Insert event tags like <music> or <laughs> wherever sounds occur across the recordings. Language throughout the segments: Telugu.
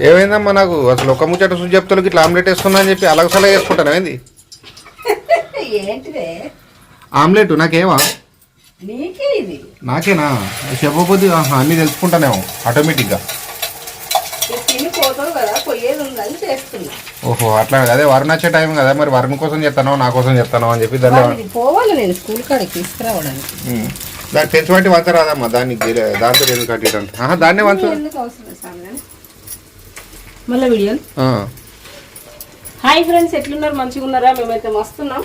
ఏమైందమ్మా నాకు? అసలు ఒక ముచ్చట సుజి చెప్తాను ఇట్లా ఆమ్లెట్ వేసుకున్నా అని చెప్పి అలాగ సలహా వేసుకుంటాను ఏంది ఆమ్లెట్ నాకేమా? నాకేనా? చెప్పబోద్ది అన్నీ తెలుసుకుంటానేమో ఆటోమేటిక్గా. ఓహో అట్లా అదే వరుణ్ వచ్చే టైం కదా మరి వరుణ్ కోసం చెప్తానో నా కోసం చెప్తానో అని చెప్పి దాన్ని పోవాలి నేను స్కూల్ కాడికి తీసుకురావడానికి. ఉమ్. దానికి తెచ్చి బట్టి వంచ రాదమ్మా దాన్ని దాంతో ఎందుకు కట్టిరంట ఆహా, దాన్నే వంచు మళ్ళీ వీడియో. హాయ్ ఫ్రెండ్స్ ఎట్లున్నారు? మంచిగా ఉన్నారా మేమైతే మస్తున్నాం.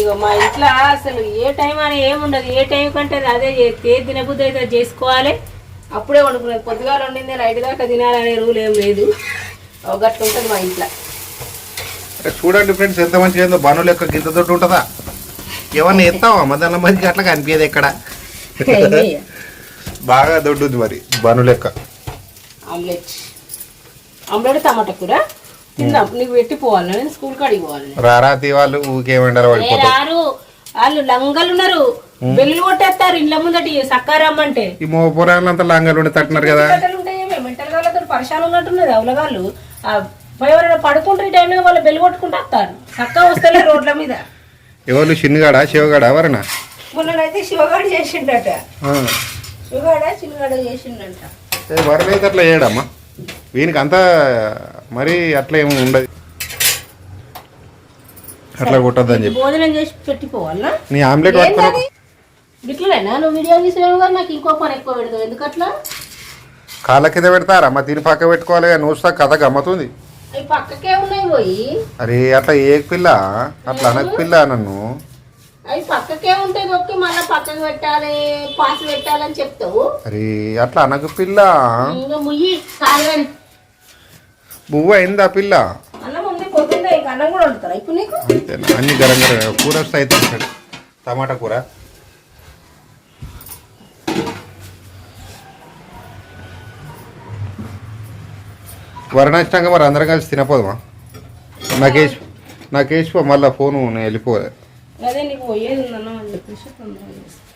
ఇక మా ఇంట్లో అసలు ఏ టైం అని ఏముండదు. ఏ టైం కంటే అది ఏ తినబుద్ధి అయితే చేసుకోవాలి. అప్పుడే వండుకునేది. పొద్దుగాల వండింది నైట్ దాకా తినాలనే రూల్ ఏం లేదు. ఒక గట్టు ఉంటుంది మా ఇంట్లో. చూడండి ఫ్రెండ్స్ ఎంత మంచిగా ఏందో బను లెక్క గింత తోటి ఉంటుందా? ఎవరిని ఎత్తావా? మధ్యాహ్నం మంచి అట్లా కనిపించదు ఎక్కడ? బాగా దొడ్డుంది మరి బను లెక్క. ఆమ్లెట్. ఆమ్లెట్ టమాటా కూర. తిందాం. నీకు పెట్టి పోవాలి నేను స్కూల్ కాడికి పోవాలి రారాతి వాళ్ళు ఊకేమంటారు రారు. వాళ్ళు లంగలు ఉన్నారు. బెల్లు కొట్టేస్తారు ఇండ్ల ముందటి. సక్కారమ్మంటే ఈ మో పురాణాలంతా లాంగాలు ఉండి తట్టున్నారు కదా. మెంటల్ వాళ్ళతో పరిశాలు ఉన్నట్టున్నది అవలగాళ్ళు. ఆ ఎవరైనా పడుకుంటే ఈ టైంలో వాళ్ళు బెల్లు కొట్టుకుంటూ వస్తారు. చక్కగా వస్తలే రోడ్ల మీద. ఎవరు? చిన్నగాడా? శివగాడా? ఎవరన్నా? మొన్ననైతే శివగాడు చేసిండట. శివగాడ? చిన్నగాడ చేసిండంట. అయితే అట్లా చేయడమ్మా. వీనికి అంతా మరీ అట్లా ఏమి ఉండదు. అట్లా చెప్పి. భోజనం చేసి పెట్టిపోవాలనా నీ ఆమ్లెట్ నువ్వు వీడియో తీసేవి నాకు ఇంకో పని ఎక్కువ పెడతావు. ఎందుకట్లా? కాళ్ళ కింద పెడతారా? అమ్మ తిని పక్క పెట్టుకోవాలి నూస్తా కథ గమ్మతుంది అవి పక్కకే ఉన్నాయి పోయి. అరే అట్లా ఏ పిల్ల? అట్లా అనక పిల్ల నన్ను? అవి పక్కకే ఉంటాయి నొక్కి మళ్ళీ పక్కకు పెట్టాలి పాస్ పెట్టాలని చెప్తావు. అరే అట్లా అనక పిల్ల? ఇంకా ముయ్యి కాదని బువ్వ అయిందా పిల్ల అన్నం ఉంది పొద్దున్నే ఇంకా అన్నం కూడా వండుతారా ఇప్పుడు నీకు అంతేనా అన్ని గరం గరం కూర వస్తాయి తింటాడు టమాటా కూర వర్ణాష్టంగా మరి అందరం కలిసి తినపోదమా నాకేసి నాకేసిపో మళ్ళీ ఫోను నేను వెళ్ళిపోలే అదే నీకు పోయేది ఉందన్నా అని చెప్పేసి తొందరగా చేస్తా.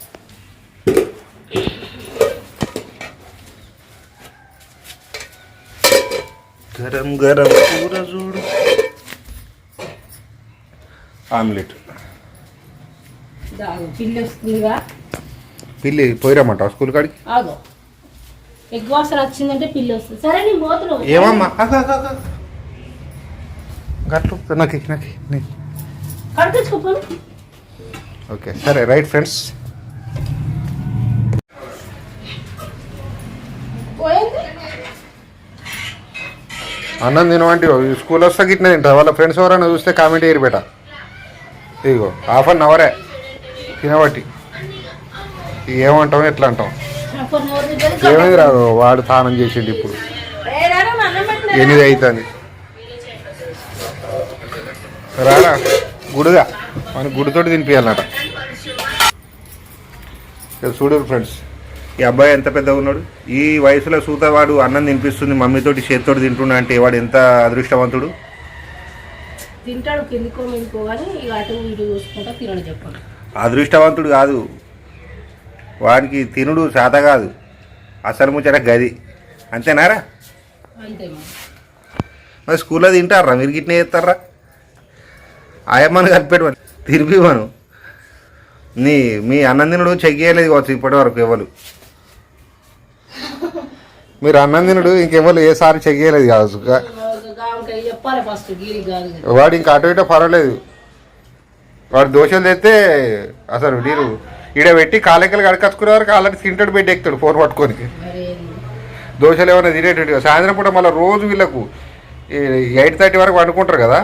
గరం గరం కూర చూడు. ఆమ్లెట్. పిల్లి వస్తుందిగా. పిల్లి పోయిరమ్మంటావు స్కూల్ కాడికి? ఆగో. ఎగ్ వాసన వచ్చిందంటే పిల్లి వస్తుంది. సరే నేను పోతున్నావు ఏమమ్మా. గట్లు నాకు నాకు నీ- ఓకే సరే రైట్ ఫ్రెండ్స్. అన్నం తినవంటి స్కూల్ వస్తే గిట్న తింటా. వాళ్ళ ఫ్రెండ్స్ ఎవరైనా చూస్తే కామెంట్ చేయరు బేట. ఇదిగో హాఫ్ అన్ అవరే తినబట్టి. ఏమంటాం ఎట్లా అంటాం నాకు ఏమైంది రాదు వాడు స్నానం చేసిండు ఇప్పుడు. ఎనిమిది అవుతుంది రారా గుడిగా. మన గుడితోటి తినిపించాలన్నట చూడరు చూడు ఫ్రెండ్స్. ఈ అబ్బాయి ఎంత పెద్దగా ఉన్నాడు? ఈ వయసులో సూత వాడు అన్నం తినిపిస్తుంది మమ్మీతోటి చేతితోటి తింటున్నా అంటే వాడు ఎంత అదృష్టవంతుడు? తింటాడు కిందికో మీదకో కానీ ఇక అటు ఇటు చూసుకుంటా తినడు చెప్పండి అదృష్టవంతుడు కాదు. వాడికి తినుడు చేత కాదు. అసలు ముచ్చట గది. అంతేనారా? అంతే మరి. స్కూల్లో తింటారా? మీరు గిట్నే చేస్తారా? ఆయమ్మని కలిపెట్టు తిరిపి మనం నీ మీ అన్నం తినుడు చెక్ చేయలేదు కావచ్చు ఇప్పటి వరకు ఎవరు. <laughs> మీరు అన్నం తినుడు ఇంకెవరు ఏసారి చెక్ చేయలేదు కాదు వాడు ఇంకా అటు ఇటో పర్వాలేదు. వాడు దోశలు తెస్తే అసలు నీరు ఈడ పెట్టి కాలెక్కలు కడకచ్చుకునే వరకు తింటాడు పెట్టి ఎక్కుతాడు ఫోన్ పట్టుకొని. దోశలు ఏమైనా తినేటట్టు సాయంత్రం పూట మళ్ళీ రోజు వీళ్ళకు ఎయిట్ థర్టీ వరకు వండుకుంటారు కదా.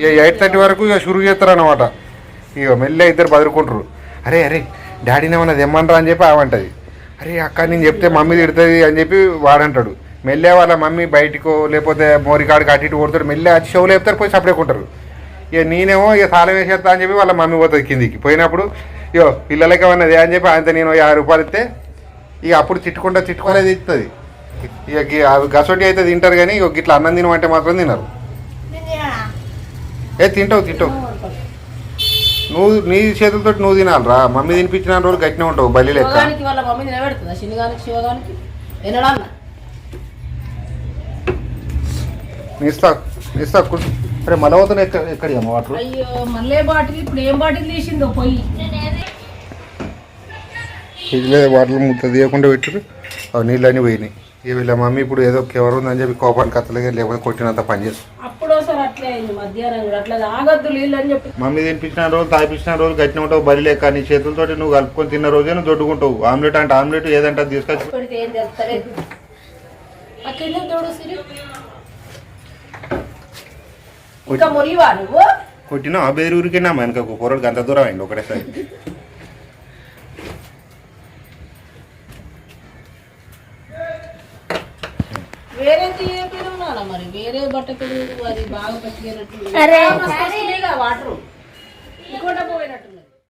ఇక ఎయిట్ థర్టీ వరకు ఇక షురు చేస్తారు అనమాట ఇక మెల్లె ఇద్దరు బదులుకుంటారు అరే అరే డాడీని ఏమైనా తెమ్మంటారా అని చెప్పి ఆమంటది అరే అక్క నేను చెప్తే మమ్మీ తిడుతుంది అని చెప్పి వాడంటాడు మెల్లె వాళ్ళ మమ్మీ బయటకో లేకపోతే మోరికాడికి అటు ఇటు కొడతాడు మెల్లె వచ్చి షోలు చెప్తారు పోయి సపరేట్ ఉంటారు ఇక నేనేమో ఇక తాళం వేసేస్తా అని చెప్పి వాళ్ళ మమ్మీ పోతుంది కిందికి. పోయినప్పుడు ఇగో పిల్లలకి ఏమన్నది అని చెప్పి అంత నేను యాభై రూపాయలు ఇస్తే ఇక అప్పుడు తిట్టుకుంటా తిట్టుకునేది ఇస్తుంది ఇక అవి గసొట్టి అయితే తింటారు కానీ ఇక గిట్లా అన్నం తినమంటే మాత్రం తినరు. ఏ తింటావు తింటావు. నువ్వు నీ చేతులతో నువ్వు తినాలిరా. మమ్మీ తినిపించిన రోజు గట్టినే ఉంటావు బల్లి లెక్క. శివగానికి వాళ్ళ మమ్మీ నిలబెడుతుందా? శనిగానికి శివగానికి? వినడన్నా నీ ఇస్తా నీ ఇస్తా కూర్చో. అరే మళ్ళీ పోతాను ఎక్కడ ఎక్కడి వాటర్? అయ్యో మళ్ళీ బాటిల్ ఇప్పుడు ఏం బాటిల్ తీసిందో పొయ్యి ఫ్రిడ్జ్లో వాటర్ ముద్ద తీయకుండా పెట్టారు అవి నీళ్ళన్నీ పోయినాయి. వీళ్ళ మమ్మీ ఇప్పుడు ఏదో ఎవరు ఉందని చెప్పి కోపానికి అత్తలేదు లేకపోతే కొట్టినంత పని చేస్తుంది. అప్పుడు ఒకసారి అట్లే అయింది మధ్యాహ్నం కూడా. అట్లా తాగొద్దు నీళ్ళు అని చెప్పి. మమ్మీ తినిపించిన రోజు తాగిపించిన రోజు గట్టిన ఉంటావు బలి లేక నీ చేతులతోటి నువ్వు కలుపుకొని తిన్న రోజే నువ్వు దొడ్డుకుంటావు. ఆమ్లెట్ అంటే ఆమ్లెట్ ఏదంటే అది తీసుకొచ్చి. పెడితే ఏం చేస్తలేదు అక్కడ తోడు సిరి. ఇంకా మొలివా నువ్వు? కొట్టినా? ఆ బేరు ఊరికినా? మనకు కూరడు గంట దూరం అయింది ఒకటేసారి. వేరే కొనాలా మరి. వేరే బట్టకులు అది బాగా పట్టుకున్నట్టు వాటర్. ఇంకోట పోయినట్టు